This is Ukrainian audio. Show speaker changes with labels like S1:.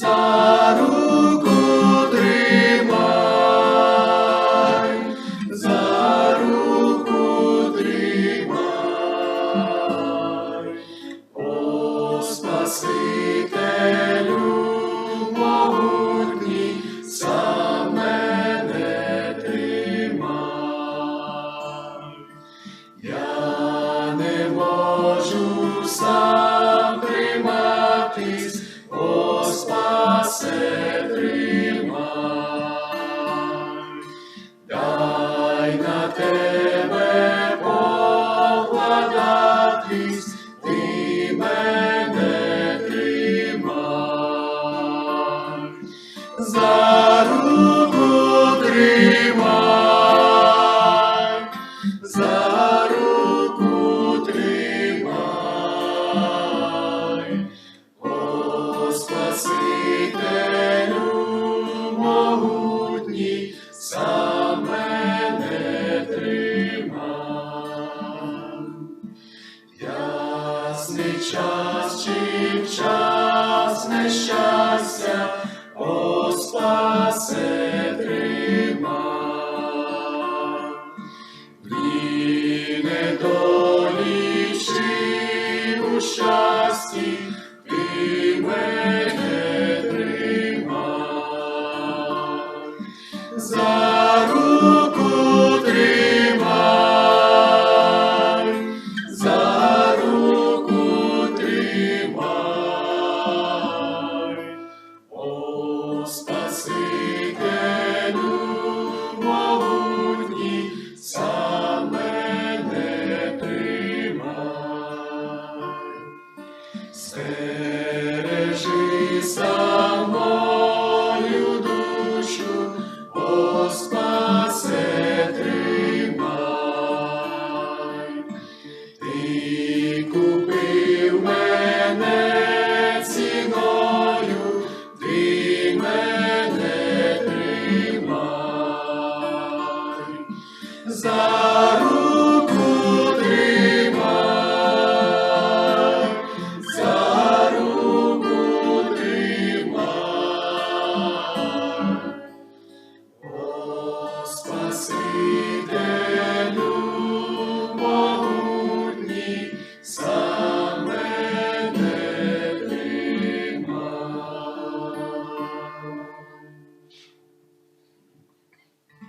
S1: Zaruk час, чи в час нещастя, о спасе. Sereceği sağ